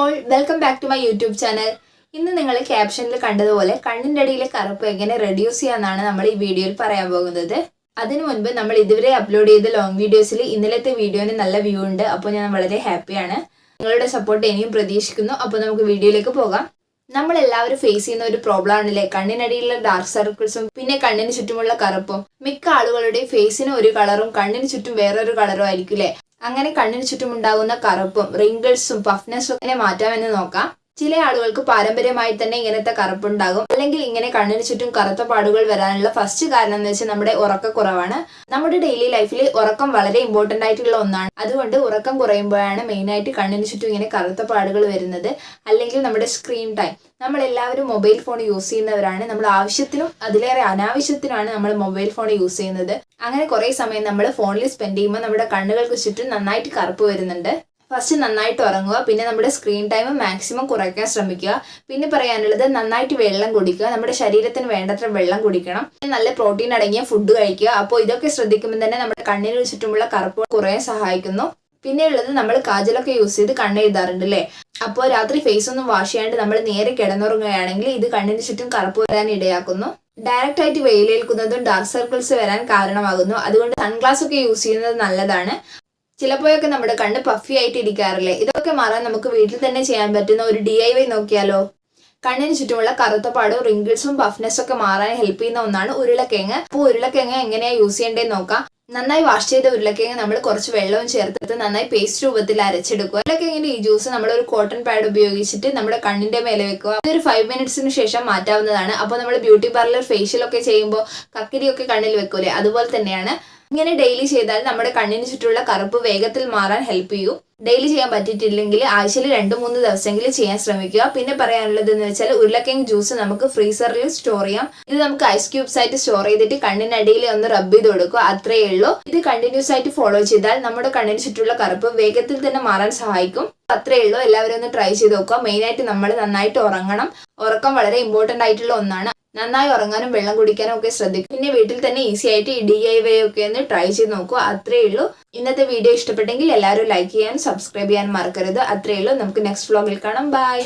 All welcome back to my YouTube channel ഇന്ന് നിങ്ങൾ ക്യാപ്ഷനിൽ കണ്ടതുപോലെ കണ്ണിന്റെ അടിയിലെ കറുപ്പ് എങ്ങനെ റെഡ്യൂസ് ചെയ്യാന്നാണ് നമ്മൾ ഈ വീഡിയോയിൽ പറയാൻ പോകുന്നത്. അതിനു മുൻപ് നമ്മൾ ഇതുവരെ അപ്ലോഡ് ചെയ്ത ലോങ് വീഡിയോസിൽ ഇന്നലത്തെ വീഡിയോന് നല്ല വ്യൂ ഉണ്ട്. അപ്പോൾ ഞാൻ വളരെ ഹാപ്പിയാണ് നിങ്ങളുടെ സപ്പോർട്ട് ഇനിയും പ്രതീക്ഷിക്കുന്നു. അപ്പോൾ നമുക്ക് വീഡിയോയിലേക്ക് പോകാം. നമ്മൾ എല്ലാവരും ഫേസ് ചെയ്യുന്ന ഒരു പ്രോബ്ലം ആണല്ലേ? കണ്ണിനടിയിലുള്ള ഡാർക്ക് സർക്കിൾസും പിന്നെ കണ്ണിന് ചുറ്റുമുള്ള കറുപ്പും. മിക്ക ആളുകളുടെ ഫേസിന് ഒരു കളറും കണ്ണിന് ചുറ്റും വേറൊരു കളറും ആയിരിക്കും അല്ലേ? അങ്ങനെ കണ്ണിന് ചുറ്റും ഉണ്ടാകുന്ന കറുപ്പും റിങ്കിൾസും പഫ്നെസ്സും എങ്ങനെ മാറ്റാമെന്ന് നോക്കാം. ചില ആളുകൾക്ക് പാരമ്പര്യമായി തന്നെ ഇങ്ങനത്തെ കറുപ്പുണ്ടാകും. അല്ലെങ്കിൽ ഇങ്ങനെ കണ്ണിന് ചുറ്റും കറുത്ത പാടുകൾ വരാനുള്ള ഫസ്റ്റ് കാരണം എന്ന് വെച്ചാൽ നമ്മുടെ ഉറക്കക്കുറവാണ്. നമ്മുടെ ഡെയിലി ലൈഫിൽ ഉറക്കം വളരെ ഇമ്പോർട്ടന്റ് ആയിട്ടുള്ള ഒന്നാണ്. അതുകൊണ്ട് ഉറക്കം കുറയുമ്പോഴാണ് മെയിനായിട്ട് കണ്ണിന് ചുറ്റും ഇങ്ങനെ കറുത്ത പാടുകൾ വരുന്നത്. അല്ലെങ്കിൽ നമ്മുടെ സ്ക്രീൻ ടൈം നമ്മൾ എല്ലാവരും മൊബൈൽ ഫോൺ യൂസ് ചെയ്യുന്നവരാണ്. നമ്മൾ ആവശ്യത്തിനും അതിലേറെ അനാവശ്യത്തിനാണ് നമ്മൾ മൊബൈൽ ഫോൺ യൂസ് ചെയ്യുന്നത്. അങ്ങനെ കുറേ സമയം നമ്മൾ ഫോണിൽ സ്പെൻഡ് ചെയ്യുമ്പോൾ നമ്മുടെ കണ്ണുകൾക്ക് ചുറ്റും നന്നായിട്ട് കറുപ്പ് വരുന്നുണ്ട്. ഫസ്റ്റ് നന്നായിട്ട് ഉറങ്ങുക പിന്നെ നമ്മുടെ സ്ക്രീൻ ടൈം മാക്സിമം കുറയ്ക്കാൻ ശ്രമിക്കുക. പിന്നെ പറയാനുള്ളത് നന്നായിട്ട് വെള്ളം കുടിക്കുക നമ്മുടെ ശരീരത്തിന് വേണ്ടത്ര വെള്ളം കുടിക്കണം. നല്ല പ്രോട്ടീൻ അടങ്ങിയ ഫുഡ് കഴിക്കുക. അപ്പോൾ ഇതൊക്കെ ശ്രദ്ധിക്കുമ്പോൾ തന്നെ നമ്മുടെ കണ്ണിന് ചുറ്റുമുള്ള കറുപ്പ് കുറയാൻ സഹായിക്കുന്നു. പിന്നെ ഉള്ളത് നമ്മൾ കാജലൊക്കെ യൂസ് ചെയ്ത് കണ്ണ് എഴുതാറുണ്ട് അല്ലേ അപ്പോൾ രാത്രി ഫേസ് ഒന്നും വാഷ് ചെയ്യാണ്ട് നമ്മൾ നേരെ കിടന്നുറങ്ങുകയാണെങ്കിൽ ഇത് കണ്ണിന് ചുറ്റും കറുപ്പ് വരാൻ ഇടയാക്കുന്നു. ഡയറക്റ്റ് ആയിട്ട് വെയിലേൽക്കുന്നതും ഡാർക്ക് സർക്കിൾസ് വരാൻ കാരണമാകുന്നു. അതുകൊണ്ട് സൺഗ്ലാസ് ഒക്കെ യൂസ് ചെയ്യുന്നത് നല്ലതാണ്. ചിലപ്പോഴൊക്കെ നമ്മുടെ കണ്ണ് പഫി ആയിട്ട് ഇരിക്കാറില്ലേ ഇതൊക്കെ മാറാൻ നമുക്ക് വീട്ടിൽ തന്നെ ചെയ്യാൻ പറ്റുന്ന ഒരു ഡി ഐ വൈ നോക്കിയാലോ? കണ്ണിന് ചുറ്റുമുള്ള കറുത്ത പാടും റിങ്കിൾസും പഫ്നെസ്സും ഒക്കെ മാറാൻ ഹെൽപ്പ് ചെയ്യുന്ന ഒന്നാണ് ഉരുളക്കിഴങ്ങ്. അപ്പോൾ ഉരുളക്കിഴങ്ങ് എങ്ങനെയാ യൂസ് ചെയ്യേണ്ടതെന്ന് നോക്കാം. നന്നായി വാഷ് ചെയ്ത ഉരുളക്കിഴങ്ങ് നമ്മൾ കുറച്ച് വെള്ളവും ചേർത്തെടുത്ത് നന്നായി പേസ്റ്റ് രൂപത്തിൽ അരച്ചെടുക്കുക. ഉരുളക്കിഴങ്ങിന്റെ ഈ ജ്യൂസ് നമ്മൾ ഒരു കോട്ടൺ പാഡ് ഉപയോഗിച്ചിട്ട് നമ്മുടെ കണ്ണിന്റെ മേലെ വെക്കുക. അതൊരു ഫൈവ് മിനിറ്റ്സിന് ശേഷം മാറ്റാവുന്നതാണ്. അപ്പോൾ നമ്മൾ ബ്യൂട്ടി പാർലർ ഫേഷ്യൽ ഒക്കെ ചെയ്യുമ്പോൾ കക്കിരിയൊക്കെ കണ്ണിൽ വെക്കൂലേ? അതുപോലെ തന്നെയാണ് ഇങ്ങനെ ഡെയിലി ചെയ്താൽ നമ്മുടെ കണ്ണിന് ചുറ്റുമുള്ള കറുപ്പ് വേഗത്തിൽ മാറാൻ ഹെൽപ്പ് ചെയ്യും. ഡെയിലി ചെയ്യാൻ പറ്റിയിട്ടില്ലെങ്കിൽ ആഴ്ചയിൽ രണ്ട് മൂന്ന് ദിവസമെങ്കിലും ചെയ്യാൻ ശ്രമിക്കുക. പിന്നെ പറയാനുള്ളത് എന്ന് വെച്ചാൽ ഉരുളക്കിഴങ്ങ് ജ്യൂസ് നമുക്ക് ഫ്രീസറിൽ സ്റ്റോർ ചെയ്യാം. ഇത് നമുക്ക് ഐസ് ക്യൂബ്സ് ആയിട്ട് സ്റ്റോർ ചെയ്തിട്ട് കണ്ണിനടിയിൽ ഒന്ന് റബ്ബ് ചെയ്ത് കൊടുക്കുക. അത്രയേ ഉള്ളൂ. ഇത് കണ്ടിന്യൂസ് ആയിട്ട് ഫോളോ ചെയ്താൽ നമ്മുടെ കണ്ണിന് ചുറ്റുമുള്ള കറുപ്പ് വേഗത്തിൽ തന്നെ മാറാൻ സഹായിക്കും. അത്രയേ ഉള്ളൂ. എല്ലാവരും ഒന്ന് ട്രൈ ചെയ്ത് നോക്കുക. മെയിനായിട്ട് നമ്മൾ നന്നായിട്ട് ഉറങ്ങണം. ഉറക്കം വളരെ ഇമ്പോർട്ടന്റ് ആയിട്ടുള്ള ഒന്നാണ്. നന്നായി ഉറങ്ങാനും വെള്ളം കുടിക്കാനും ഒക്കെ ശ്രദ്ധിക്കും. പിന്നെ വീട്ടിൽ തന്നെ ഈസി ആയിട്ട് ഈ ഡി ഐ വൈ ഒക്കെ ഒന്ന് ട്രൈ ചെയ്ത് നോക്കുക അത്രേ ഉള്ളൂ. ഇന്നത്തെ വീഡിയോ ഇഷ്ടപ്പെട്ടെങ്കിൽ എല്ലാവരും ലൈക്ക് ചെയ്യാനും സബ്സ്ക്രൈബ് ചെയ്യാനും മറക്കരുത്. അത്രേ ഉള്ളൂ. നമുക്ക് നെക്സ്റ്റ് വ്ളോഗിൽ കാണാം. ബൈ